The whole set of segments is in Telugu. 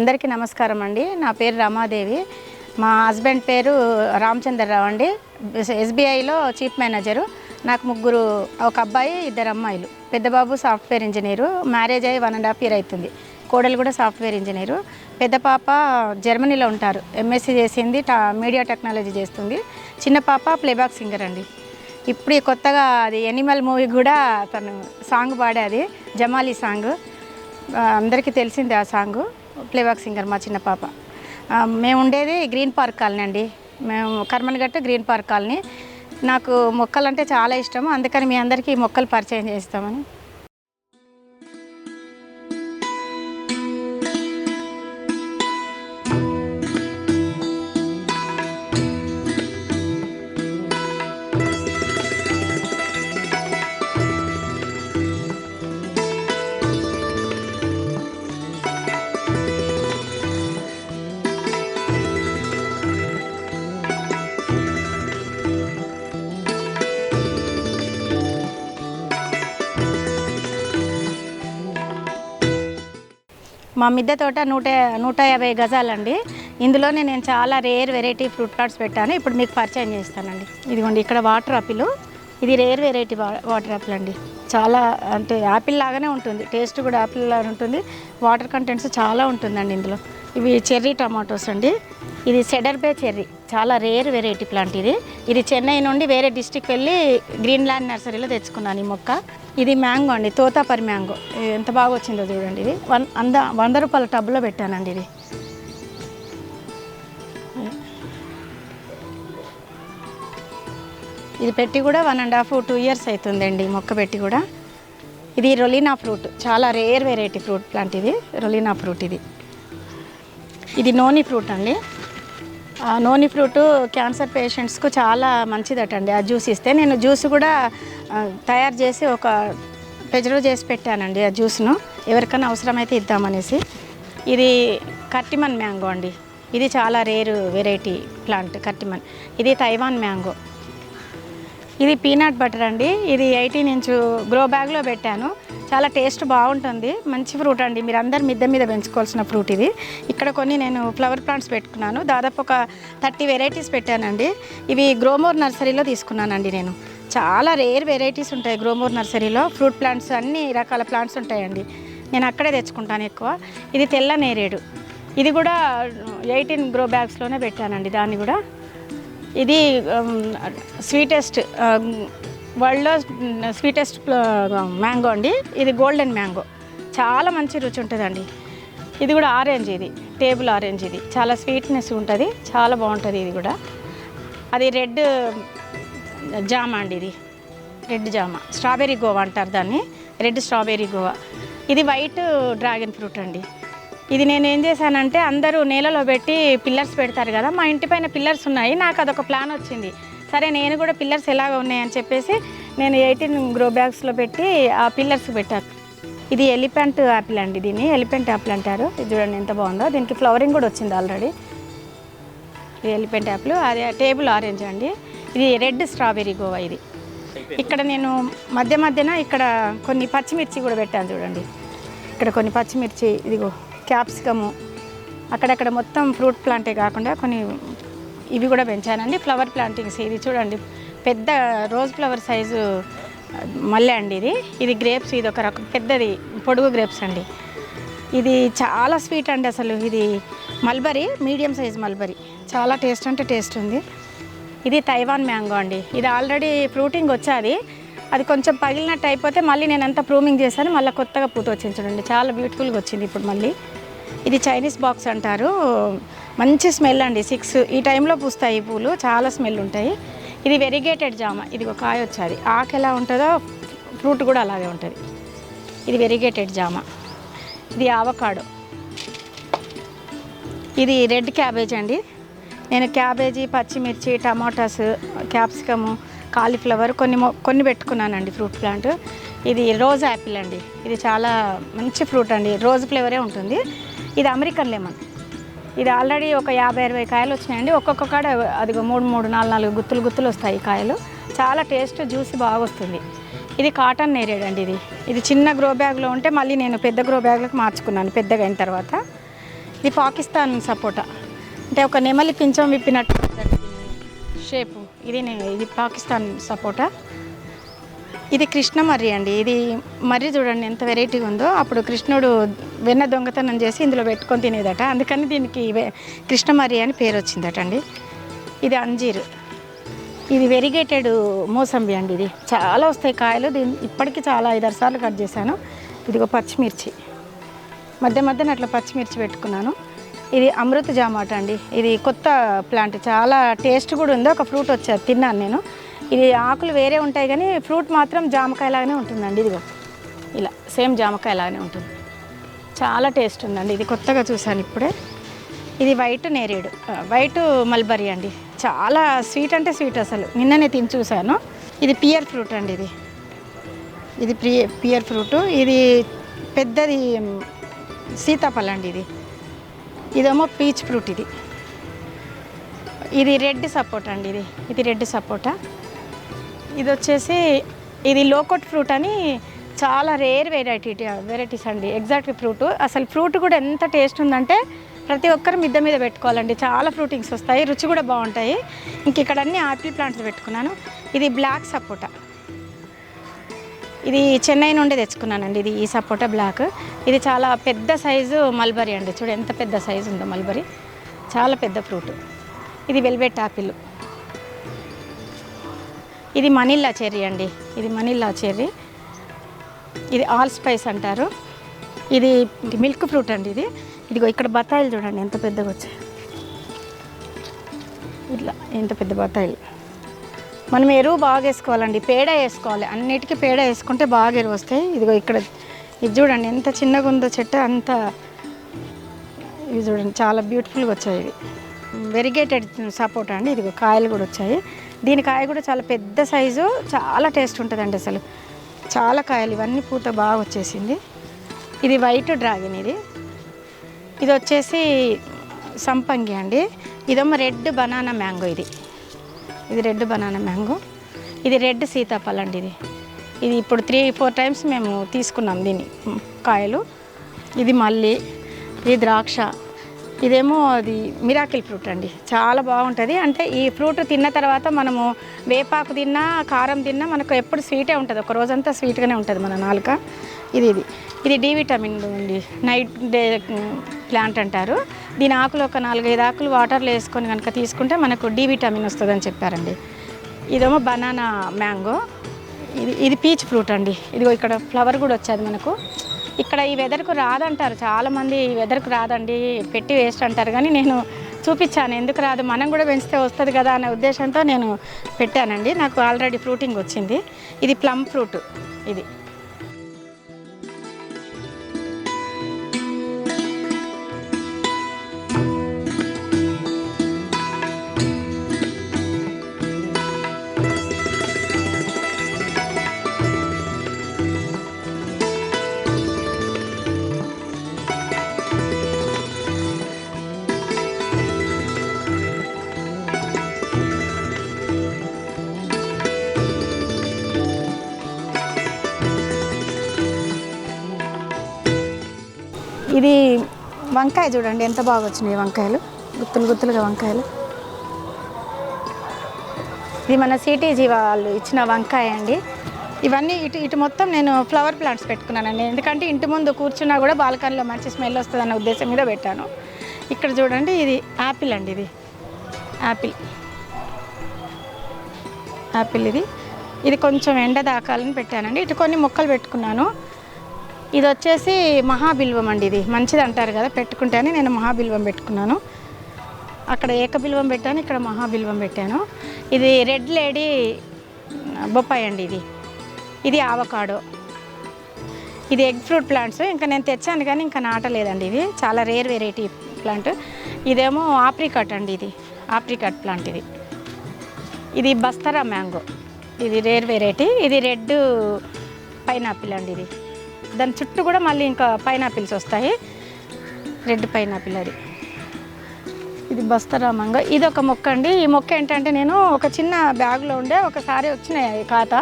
అందరికీ నమస్కారం అండి. నా పేరు రమాదేవి. మా హస్బెండ్ పేరు రామచంద్రరావు అండి. ఎస్బీఐలో చీఫ్ మేనేజరు. నాకు ముగ్గురు ఒక అబ్బాయి ఇద్దరు అమ్మాయిలు. పెద్దబాబు సాఫ్ట్వేర్ ఇంజనీరు. మ్యారేజ్ అయ్యి వన్ అండ్ హాఫ్ ఇయర్ అవుతుంది కోడలు కూడా సాఫ్ట్వేర్ ఇంజనీరు. పెద్ద పాప జర్మనీలో ఉంటారు. ఎంఎస్సీ చేసింది టా మీడియా టెక్నాలజీ చేస్తుంది. చిన్న పాప ప్లేబాక్ సింగర్ అండి. ఇప్పుడు కొత్తగా అది ఎనిమల్ మూవీ కూడా తను సాంగ్ పాడేది. జమాలి సాంగ్. అందరికీ తెలిసింది ఆ సాంగ్. ప్లేబ్యాక్ సింగర్ మా చిన్న పాప. మేము ఉండేది గ్రీన్ పార్క్ కాలనీ అండి. మేము కర్మన్గట్టు గ్రీన్ పార్క్ కాలనీ. నాకు మొక్కలంటే చాలా ఇష్టం అందుకని మీ అందరికీ మొక్కలు పరిచయం చేస్తామని. మా మిద్దె తోట నూట నూట యాభై గజాలండి. ఇందులోనే నేను చాలా రేర్ వెరైటీ ఫ్రూట్ ప్లాంట్స్ పెట్టాను. ఇప్పుడు మీకు పరిచయం చేస్తానండి. ఇదిగోండి ఇక్కడ వాటర్ ఆపిల్. ఇది రేర్ వెరైటీ వాటర్ ఆపిల్ అండి. చాలా అంటే యాపిల్ లాగానే ఉంటుంది. టేస్ట్ కూడా యాపిల్ లాగా ఉంటుంది. వాటర్ కంటెంట్స్ చాలా ఉంటుందండి ఇందులో. ఇవి చెర్రీ టమాటోస్ అండి. ఇది సెడర్బే చెర్రీ. చాలా రేర్ వెరైటీ ప్లాంట్ ఇది. ఇది చెన్నై నుండి వేరే డిస్టిక్ వెళ్ళి గ్రీన్ ల్యాండ్ నర్సరీలో తెచ్చుకున్నాను ఈ మొక్క. ఇది మ్యాంగో అండి తోతాపరి మ్యాంగో. ఎంత బాగా వచ్చిందో చూడండి ఇది. వన్ అంద వంద రూపాయల టబ్లో పెట్టానండి ఇది. ఇది పెట్టి కూడా one and half two years అవుతుందండి మొక్క పెట్టి కూడా. ఇది రొలీనా ఫ్రూట్. చాలా రేర్ వెరైటీ ఫ్రూట్ ప్లాంట్ ఇది. రొలీనా ఫ్రూట్ ఇది. ఇది నోని ఫ్రూట్ అండి. నోని ఫ్రూట్ క్యాన్సర్ పేషెంట్స్కు చాలా మంచిదట అండి ఆ జ్యూస్ ఇస్తే నేను జ్యూస్ కూడా తయారు చేసి ఒక ప్రిజర్వ్ చేసి పెట్టానండి ఆ జ్యూస్ను. ఎవరికైనా అవసరమైతే ఇద్దామనేసి. ఇది కట్టిమన్ మ్యాంగో అండి. ఇది చాలా రేరు వెరైటీ ప్లాంట్ కట్టిమన్. ఇది తైవాన్ మ్యాంగో. ఇది పీనట్ బటర్ అండి. ఇది ఎయిటీన్ ఇంచు గ్రో బ్యాగ్లో పెట్టాను. చాలా టేస్ట్ బాగుంటుంది. మంచి ఫ్రూట్ అండి. మీరు అందరు మిద్దె మీద పెంచుకోవాల్సిన ఫ్రూట్ ఇది. ఇక్కడ కొన్ని నేను ఫ్లవర్ ప్లాంట్స్ పెట్టుకున్నాను. దాదాపు ఒక థర్టీ వెరైటీస్ పెట్టానండి. ఇవి గ్రోమోర్ నర్సరీలో తీసుకున్నానండి నేను. చాలా రేర్ వెరైటీస్ ఉంటాయి గ్రోమోర్ నర్సరీలో. ఫ్రూట్ ప్లాంట్స్ అన్ని రకాల ప్లాంట్స్ ఉంటాయండి. నేను అక్కడే తెచ్చుకుంటాను ఎక్కువ. ఇది తెల్ల నేరేడు. ఇది కూడా ఎయిటీన్ గ్రో బ్యాగ్స్లోనే పెట్టానండి. దాన్ని కూడా ఇది స్వీటెస్ట్ వరల్డ్లో స్వీటెస్ట్ మ్యాంగో అండి. ఇది గోల్డెన్ మ్యాంగో చాలా మంచి రుచి ఉంటుందండి. ఇది కూడా ఆరెంజ్ ఇది టేబుల్ ఆరెంజ్ ఇది. చాలా స్వీట్నెస్ ఉంటుంది చాలా బాగుంటుంది ఇది కూడా. అది రెడ్ జామ అండి ఇది. రెడ్ జామ. స్ట్రాబెర్రీ గోవా అంటారు దాన్ని. Red strawberry guava. ఇది వైట్ డ్రాగన్ ఫ్రూట్ అండి. ఇది నేను ఏం చేశానంటే అందరూ నేలలో పెట్టి పిల్లర్స్ పెడతారు కదా మా ఇంటి పైన పిల్లర్స్ ఉన్నాయి నాకు అదొక ప్లాన్ వచ్చింది. సరే నేను కూడా పిల్లర్స్ ఎలాగ ఉన్నాయని చెప్పేసి నేను ఎయిటీన్ గ్రో బ్యాగ్స్లో పెట్టి ఆ పిల్లర్స్ పెట్టాను. ఇది ఎలిఫెంట్ యాపిల్ అండి దీన్ని ఎలిఫెంట్ యాపిల్ అంటారు. ఇది చూడండి ఎంత బాగుందో. దీనికి ఫ్లవరింగ్ కూడా వచ్చింది ఆల్రెడీ ఇది ఎలిఫెంట్ యాపిల్ అది టేబుల్ ఆరెంజ్ అండి. ఇది రెడ్ స్ట్రాబెరీ గోవా ఇది. ఇక్కడ నేను మధ్య మధ్యన ఇక్కడ కొన్ని పచ్చిమిర్చి కూడా పెట్టాను చూడండి. ఇక్కడ కొన్ని పచ్చిమిర్చి ఇదిగో. క్యాప్సికము అక్కడక్కడ మొత్తం ఫ్రూట్ ప్లాంటే కాకుండా కొన్ని ఇవి కూడా పెంచానండి. ఫ్లవర్ ప్లాంటింగ్స్ ఇది చూడండి. పెద్ద రోజ్ ఫ్లవర్ సైజు మల్లె అండి ఇది. ఇది గ్రేప్స్ ఇది ఒక రకం పెద్దది పొడుగు గ్రేప్స్ అండి. ఇది చాలా స్వీట్ అండి అసలు. ఇది మల్బరీ మీడియం సైజ్ మల్బరీ. చాలా టేస్ట్ అంటే టేస్ట్ ఉంది. ఇది తైవాన్ మ్యాంగో అండి. ఇది ఆల్రెడీ ఫ్రూటింగ్ వచ్చాది. అది కొంచెం పగిలినట్టు అయిపోతే మళ్ళీ నేను అంతా ప్రూమింగ్ చేశాను మళ్ళీ కొత్తగా పూత వచ్చింది చూడండి. చాలా బ్యూటిఫుల్గా వచ్చింది ఇప్పుడు మళ్ళీ. ఇది చైనీస్ బాక్స్ అంటారు. మంచి స్మెల్ అండి. సిక్స్ ఈ టైంలో పూస్తాయి ఈ పూలు. చాలా స్మెల్ ఉంటాయి. ఇది వెరిగేటెడ్ జామ. ఇది ఒక కాయ వచ్చేది. ఆకు ఎలా ఉంటుందో ఫ్రూట్ కూడా అలాగే ఉంటుంది. ఇది వెరిగేటెడ్ జామ. ఇది ఆవకాడో ఇది రెడ్ క్యాబేజ్ అండి. నేను క్యాబేజీ పచ్చిమిర్చి టమాటాస్ క్యాప్సికము కాలీఫ్లవర్ కొన్ని మొ- కొన్ని పెట్టుకున్నానండి ఫ్రూట్ ప్లాంట్. ఇది రోజ్ యాపిల్ అండి. ఇది చాలా మంచి ఫ్రూట్ అండి. రోజ్ ఫ్లేవరే ఉంటుంది. ఇది అమెరికన్ లెమన్. ఇది ఆల్రెడీ ఒక యాభై అరవై కాయలు వచ్చినాయండి. ఒక్కొక్క కాడ అది మూడు మూడు నాలుగు నాలుగు గుత్తులు గుత్తులు వస్తాయి ఈ కాయలు. చాలా టేస్ట్ జ్యూసి బాగా వస్తుంది ఇది కాటన్ నేరేడ్ అండి ఇది. ఇది చిన్న గ్రో బ్యాగ్లో ఉంటే మళ్ళీ నేను పెద్ద గ్రో బ్యాగ్లోకి మార్చుకున్నాను పెద్దగా అయిన తర్వాత. ఇది పాకిస్తాన్ సపోటా. అంటే ఒక నెమలి పించం విప్పినట్టు షేపు. ఇది నేను ఇది పాకిస్తాన్ సపోటా. ఇది కృష్ణ మర్రి అండి. ఇది మర్రి చూడండి ఎంత వెరైటీగా ఉందో. అప్పుడు కృష్ణుడు వెన్న దొంగతనం చేసి ఇందులో పెట్టుకొని తినేదట. అందుకని దీనికి కృష్ణ మర్రి అని పేరు వచ్చిందట అండి. ఇది అంజీర్. ఇది వెరిగేటెడ్ మోసంబి అండి ఇది. చాలా వస్తాయి కాయలు. దీని ఇప్పటికీ చాలా ఐదారు సార్లు కట్ చేశాను. ఇదిగో పచ్చిమిర్చి. మధ్య మధ్యన అట్లా పచ్చిమిర్చి పెట్టుకున్నాను. ఇది అమృత జామాట అండి. ఇది కొత్త ప్లాంట్ చాలా టేస్ట్ కూడా ఉంది. ఒక ఫ్రూట్ వచ్చారు తిన్నాను నేను. ఇది ఆకులు వేరే ఉంటాయి కానీ ఫ్రూట్ మాత్రం జామకాయ లాగానే ఉంటుందండి ఇదిగో. ఇలా సేమ్ జామకాయ లాగానే ఉంటుంది. చాలా టేస్ట్ ఉందండి. ఇది కొత్తగా చూశాను ఇప్పుడే. ఇది వైట్ నేరేడు వైట్ మల్బరీ అండి. చాలా స్వీట్ అంటే స్వీట్ అసలు. నిన్ననే తిని చూశాను. ఇది పియర్ ఫ్రూట్ అండి ఇది. ఇది ప్రియ పియర్ ఫ్రూట్. ఇది పెద్దది సీతాఫలం అండి ఇది. ఇదేమో పీచ్ ఫ్రూట్ ఇది. ఇది రెడ్ సపోటా అండి ఇది. ఇది రెడ్ సపోటా. ఇది వచ్చేసి ఇది లోకోట్ ఫ్రూట్ అని చాలా రేర్ వెరైటీ వెరైటీస్ అండి. Exact fruit. అసలు ఫ్రూట్ కూడా ఎంత టేస్ట్ ఉందంటే ప్రతి ఒక్కరు మిద్ద మీద పెట్టుకోవాలండి. చాలా ఫ్రూటింగ్స్ వస్తాయి. రుచి కూడా బాగుంటాయి. ఇంక ఇక్కడ అన్ని ఆపిల్ ప్లాంట్స్ పెట్టుకున్నాను. ఇది బ్లాక్ సపోటా. ఇది చెన్నై నుండి తెచ్చుకున్నానండి ఇది ఈ సపోటా బ్లాక్. ఇది చాలా పెద్ద సైజు మల్బరీ అండి. చూడు ఎంత పెద్ద సైజు ఉందో మల్బరీ. చాలా పెద్ద ఫ్రూట్. ఇది వెల్వెట్ ఆపిల్. ఇది మనీలా చెర్రీ అండి. ఇది మనీలా చెర్రీ. ఇది ఆల్ స్పైస్ అంటారు. ఇది మిల్క్ ఫ్రూట్ అండి ఇది. ఇదిగో ఇక్కడ బత్తాయిలు చూడండి ఎంత పెద్దగా వచ్చాయి. ఇట్లా ఎంత పెద్ద బత్తాయిలు. మనం ఎరువు బాగా వేసుకోవాలండి. పేడ వేసుకోవాలి. అన్నిటికీ పేడ వేసుకుంటే బాగా ఎరువు వస్తాయి. ఇదిగో ఇక్కడ ఇది చూడండి ఎంత చిన్నగా ఉందో చెట్టు అంత ఇవి చూడండి చాలా బ్యూటిఫుల్గా వచ్చాయి ఇవి. వెరిగేటెడ్ సపోటా అండి. ఇదిగో కాయలు కూడా వచ్చాయి. దీని కాయ కూడా చాలా పెద్ద సైజు చాలా టేస్ట్ ఉంటుందండి అసలు. చాలా కాయలు ఇవన్నీ పూత బాగా వచ్చేసింది. ఇది వైట్ డ్రాగన్ ఇది. ఇది వచ్చేసి సంపంగి అండి. ఇదేమో రెడ్ బనానా మ్యాంగో ఇది. ఇది రెడ్ బనానా మ్యాంగో. ఇది రెడ్ సీతాఫలం అండి ఇది. ఇది ఇప్పుడు త్రీ ఫోర్ టైమ్స్ మేము తీసుకున్నాం దీన్ని కాయలు. ఇది మల్లి ఇది ద్రాక్ష. ఇదేమో అది మిరాకిల్ ఫ్రూట్ అండి. చాలా బాగుంటుంది. అంటే ఈ ఫ్రూట్ తిన్న తర్వాత మనము వేపాకు తిన్నా కారం తిన్నా మనకు ఎప్పుడు స్వీటే ఉంటుంది. ఒక రోజంతా స్వీట్గానే ఉంటుంది మన నాలుక. ఇది ఇది. ఇది డి విటమిన్ అండి నైట్ డే ప్లాంట్ అంటారు. దీని ఆకులు ఒక నాలుగైదు ఆకులు వాటర్లో వేసుకొని కనుక తీసుకుంటే మనకు డి విటమిన్ వస్తుందని చెప్పారండి. ఇదేమో బనానా మ్యాంగో ఇది ఇది పీచ్ ఫ్రూట్ అండి. ఇదిగో ఇక్కడ ఫ్లవర్ కూడా వచ్చేది మనకు. ఇక్కడ ఈ వెదర్కు రాదంటారు. చాలామంది ఈ వెదర్కు రాదండి పెట్టి వేస్ట్ అంటారు. కానీ నేను చూపించాను. ఎందుకు రాదు? మనం కూడా పెంచితే వస్తుంది కదా అనే ఉద్దేశంతో నేను పెట్టానండి. నాకు ఆల్రెడీ ఫ్రూటింగ్ వచ్చింది. ఇది ప్లమ్ ఫ్రూట్ ఇది. ఇది వంకాయ చూడండి ఎంత బాగా వచ్చినాయి వంకాయలు. గుత్తులు గుత్తులుగా వంకాయలు. ఇది మన సిటీజీ వాళ్ళు ఇచ్చిన వంకాయ అండి. ఇవన్నీ ఇటు ఇటు మొత్తం నేను ఫ్లవర్ ప్లాంట్స్ పెట్టుకున్నానండి. ఎందుకంటే ఇంటి ముందు కూర్చున్నా కూడా బాల్కనీలో మంచి స్మెల్ వస్తుందన్న ఉద్దేశం మీద పెట్టాను. ఇక్కడ చూడండి ఇది యాపిల్ అండి ఇది. యాపిల్ యాపిల్ ఇది. ఇది కొంచెం ఎండ దాకాలని పెట్టానండి. ఇటు కొన్ని మొక్కలు పెట్టుకున్నాను. ఇది వచ్చేసి మహాబిల్వం అండి ఇది. మంచిది అంటారు కదా పెట్టుకుంటే అని నేను మహాబిల్వం పెట్టుకున్నాను. అక్కడ ఏకబిల్వం పెట్టాను ఇక్కడ మహాబిల్వం పెట్టాను. ఇది రెడ్ లేడీ బొప్పాయి అండి ఇది. ఇది ఆవకాడో. ఇది ఎగ్ ఫ్రూట్ ప్లాంట్స్. ఇంకా నేను తెచ్చాను కానీ ఇంకా నాటలేదండి ఇవి. చాలా రేర్ వెరైటీ ప్లాంట్. ఇదేమో ఆప్రికాట్ అండి ఇది. ఆప్రికాట్ ప్లాంట్ ఇది. ఇది బస్తరా మ్యాంగో. ఇది రేర్ వెరైటీ. ఇది రెడ్ పైనాపిల్ అండి ఇది. దాని చుట్టూ కూడా మళ్ళీ ఇంకా పైనాపిల్స్ వస్తాయి. రెడ్ పైనాపిల్ అది. ఇది బస్తరామంగ ఇది ఒక మొక్క అండి. ఈ మొక్క ఏంటంటే నేను ఒక చిన్న బ్యాగ్లో ఉండే ఒకసారి వచ్చినాయి ఖాతా.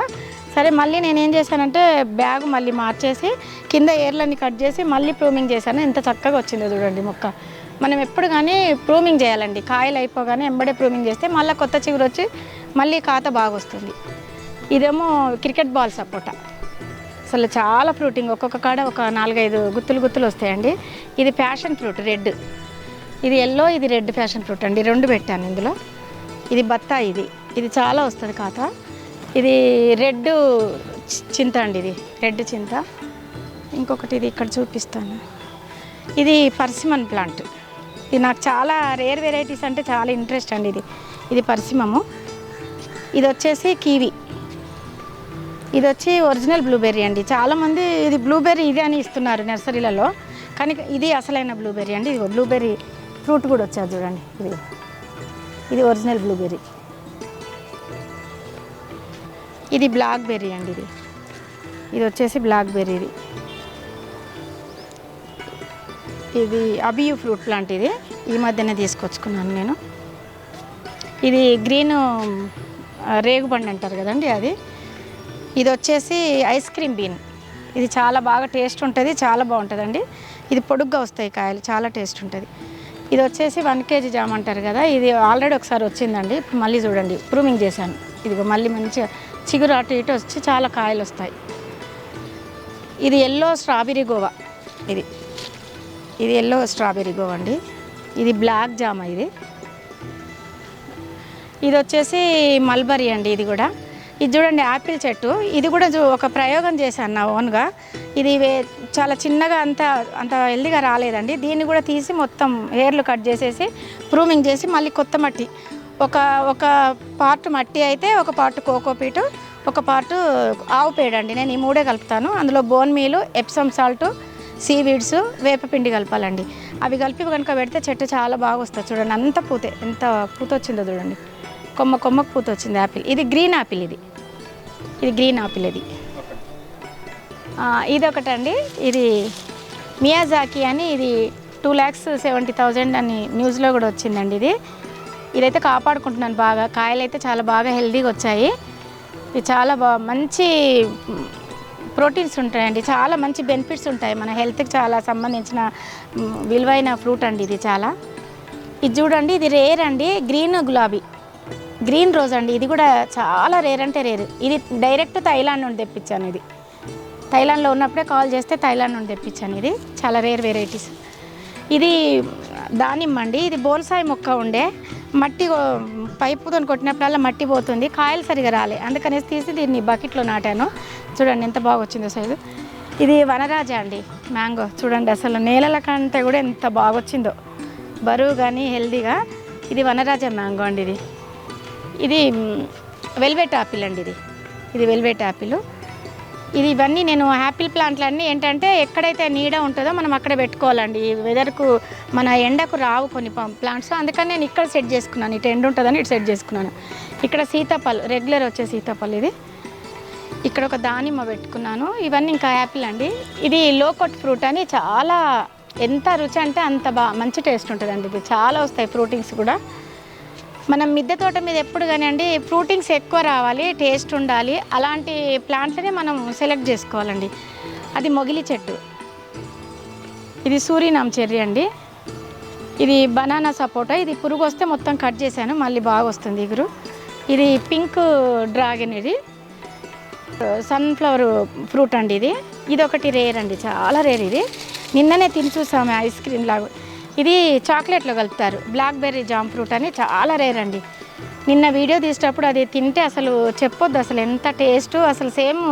సరే మళ్ళీ నేను ఏం చేశానంటే బ్యాగ్ మళ్ళీ మార్చేసి కింద ఏర్లన్నీ కట్ చేసి మళ్ళీ ప్రూమింగ్ చేశాను. ఎంత చక్కగా వచ్చిందో చూడండి మొక్క. మనం ఎప్పుడు కానీ ప్రూమింగ్ చేయాలండి. కాయలు అయిపోగానే ఎంబడే ప్రూమింగ్ చేస్తే మళ్ళీ కొత్త చిగురు వచ్చి మళ్ళీ ఖాత బాగా వస్తుంది ఇదేమో క్రికెట్ బాల్ సపోటా. అసలు చాలా ఫ్రూటింగ్. ఒక్కొక్క కాడ ఒక నాలుగైదు గుత్తులు గుత్తులు వస్తాయండి. ఇది ప్యాషన్ ఫ్రూట్ రెడ్. ఇది ఎల్లో ఇది రెడ్ ప్యాషన్ ఫ్రూట్ అండి. రెండు పెట్టాను ఇందులో. ఇది బత్తా ఇది. ఇది చాలా వస్తుంది కాత ఇది రెడ్ చి- చింత అండి ఇది. రెడ్ చింత. ఇంకొకటి ఇది ఇక్కడ చూపిస్తాను. ఇది పర్సిమన్ ప్లాంట్. ఇది నాకు చాలా రేర్ వెరైటీస్ అంటే చాలా ఇంట్రెస్ట్ అండి ఇది. ఇది పర్సిమము. ఇది వచ్చేసి కీవి. ఇది వచ్చి ఒరిజినల్ బ్లూబెర్రీ అండి. చాలామంది ఇది బ్లూబెర్రీ ఇది అని ఇస్తున్నారు నర్సరీలలో. కానీ ఇది అసలైన బ్లూబెర్రీ అండి. ఇది బ్లూబెర్రీ ఫ్రూట్ కూడా వచ్చారు చూడండి. ఇది ఇది ఒరిజినల్ బ్లూబెర్రీ. ఇది బ్లాక్ బెర్రీ అండి ఇది. ఇది వచ్చేసి బ్లాక్ బెర్రీ ఇది. ఇది అబియు ఫ్రూట్ ప్లాంట్ ఇది. ఈ మధ్యనే తీసుకొచ్చుకున్నాను నేను. ఇది గ్రీన్ ఆ, రేగుబండి అంటారు కదండి అది. ఇది వచ్చేసి ఐస్ క్రీమ్ బీన్. ఇది చాలా బాగా టేస్ట్ ఉంటుంది చాలా బాగుంటుందండి. ఇది పొడుగ్గా వస్తాయి కాయలు చాలా టేస్ట్ ఉంటుంది. ఇది వచ్చేసి వన్ కేజీ జామ్ అంటారు కదా ఇది ఆల్రెడీ ఒకసారి వచ్చిందండి. ఇప్పుడు మళ్ళీ చూడండి ప్రూమింగ్ చేశాను. ఇదిగో మళ్ళీ మంచిగా చిగురు అటు ఇటు వచ్చి చాలా కాయలు వస్తాయి. ఇది ఎల్లో స్ట్రాబెరీ గోవా ఇది. ఇది ఎల్లో స్ట్రాబెరీ గోవా అండి. ఇది బ్లాక్ జామ ఇది. ఇది వచ్చేసి మల్బరీ అండి ఇది కూడా. ఇది చూడండి యాపిల్ చెట్టు. ఇది కూడా ఒక ప్రయోగం చేశాను నా ఓన్గా. ఇది వే- చాలా చిన్నగా అంత అంత హెల్దీగా రాలేదండి. దీన్ని కూడా తీసి మొత్తం హెయిర్లు కట్ చేసేసి ప్రూమింగ్ చేసి మళ్ళీ కొత్త మట్టి. ఒక ఒక పార్ట్ మట్టి అయితే ఒక పార్ట్ కోకోపీటు ఒక పార్ట్ ఆవు పేడండి. నేను ఈ మూడే కలుపుతాను. అందులో bone meal Epsom salt seaweeds వేపపిండి కలపాలండి. అవి కలిపి కనుక పెడితే చెట్టు చాలా బాగా వస్తుంది. చూడండి అంత పూతే ఎంత పూత వచ్చిందో చూడండి. కొమ్మ కొమ్మకు పూత వచ్చింది యాపిల్ ఇది గ్రీన్ యాపిల్ ఇది. ఇది గ్రీన్ ఆపిల్ ఇది. ఇది ఒకటండి. ఇది మియాజాకి అని ఇది టూ ల్యాక్స్ సెవెంటీ థౌజండ్ అని న్యూస్లో కూడా వచ్చిందండి ఇది. ఇదైతే కాపాడుకుంటున్నాను బాగా. కాయలు అయితే చాలా బాగా హెల్దీగా వచ్చాయి. ఇది చాలా బా మంచి ప్రోటీన్స్ ఉంటాయండి. చాలా మంచి బెనిఫిట్స్ ఉంటాయి. మన హెల్త్కి చాలా సంబంధించిన విలువైన ఫ్రూట్ అండి ఇది చాలా. ఇది చూడండి ఇది రేర్ అండి. గ్రీన్ గులాబీ. గ్రీన్ రోజ్ అండి. ఇది కూడా చాలా రేర్ అంటే రేర్. ఇది డైరెక్ట్ థైలాండ్ నుండి తెప్పించాను ఇది. థైలాండ్లో ఉన్నప్పుడే కాల్ చేస్తే థైలాండ్ నుండి తెప్పించాను ఇది. చాలా రేర్ వెరైటీస్. ఇది దానిమ్మ అండి. ఇది బోన్సాయి మొక్క ఉండే. మట్టి పైపుతో కొట్టినప్పుడల్లా మట్టి పోతుంది. కాయలు సరిగా రాలే. అందుకనేసి తీసి దీన్ని బకెట్లో నాటాను. చూడండి ఎంత బాగా వచ్చిందో సైజు. ఇది వనరాజ అండి. మ్యాంగో. చూడండి అసలు నేలల కంటే కూడా ఎంత బాగా వచ్చిందో బరువు కానీ హెల్దీగా ఇది వనరాజ మ్యాంగో అండి ఇది. ఇది వెల్వెట్ యాపిల్ అండి ఇది. ఇది వెల్వెట్ యాపిల్ ఇది ఇవన్నీ నేను యాపిల్ ప్లాంట్లన్నీ ఏంటంటే ఎక్కడైతే నీడ ఉంటుందో మనం అక్కడ పెట్టుకోవాలండి. ఈ వెదర్కు మన ఎండకు రావు కొన్ని ప్లాంట్స్. అందుకని నేను ఇక్కడ సెట్ చేసుకున్నాను. ఇటు ఎండ ఉంటుందని ఇటు సెట్ చేసుకున్నాను. ఇక్కడ సీతాఫల్ రెగ్యులర్ వచ్చే సీతాఫల్ ఇది. ఇక్కడ ఒక దానిమ్మ పెట్టుకున్నాను. ఇవన్నీ ఇంకా యాపిల్ అండి. ఇది లోకట్ ఫ్రూట్ అని చాలా ఎంత రుచి అంటే అంత బా మంచి టేస్ట్ ఉంటుందండి. ఇది చాలా వస్తాయి ఫ్రూటింగ్స్ కూడా. మనం మిద్దె తోట మీద ఎప్పుడు కానివ్వండి ఫ్రూటింగ్స్ ఎక్కువ రావాలి టేస్ట్ ఉండాలి అలాంటి ప్లాంట్లనే మనం సెలెక్ట్ చేసుకోవాలండి. అది మొగిలి చెట్టు. ఇది సూర్యనామ చెర్రీ అండి. ఇది బనానా సపోటా. ఇది పురుగు వస్తే మొత్తం కట్ చేశాను మళ్ళీ బాగా వస్తుంది ఇగురు. ఇది పింక్ డ్రాగన్ ఇది. సన్ఫ్లవర్ ఫ్రూట్ అండి ఇది. ఇది ఒకటి రేర్ అండి చాలా రేర్ ఇది. నిన్ననే తిని చూసాము ఐస్ క్రీమ్ లాగా. ఇది చాక్లెట్లో కలుపుతారు. బ్లాక్ బెర్రీ జామ్ ఫ్రూట్ అని చాలా రేర్ అండి. నిన్న వీడియో తీసేటప్పుడు అది తింటే అసలు చెప్పొద్దు అసలు ఎంత టేస్ట్ అసలు సేమ్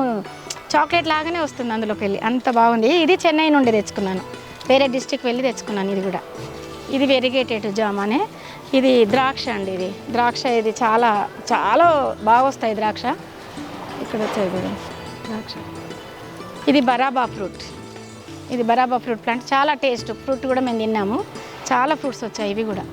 చాక్లెట్ లాగానే వస్తుంది అందులోకి వెళ్ళి. అంత బాగుంది. ఇది చెన్నై నుండి తెచ్చుకున్నాను. వేరే డిస్టిక్ వెళ్ళి తెచ్చుకున్నాను ఇది కూడా. ఇది వెరిగేటెడ్ జామ్ అనే. ఇది ద్రాక్ష అండి ఇది. ద్రాక్ష ఇది చాలా చాలా బాగా వస్తాయి ద్రాక్ష. ఇక్కడ వచ్చేది ద్రాక్ష. ఇది బరాబా ఫ్రూట్. ఇది బరాబా ఫ్రూట్ ప్లాంట్. చాలా టేస్ట్. ఫ్రూట్ కూడా మేము తిన్నాము. చాలా ఫ్రూట్స్ వచ్చాయి. ఇవి కూడా.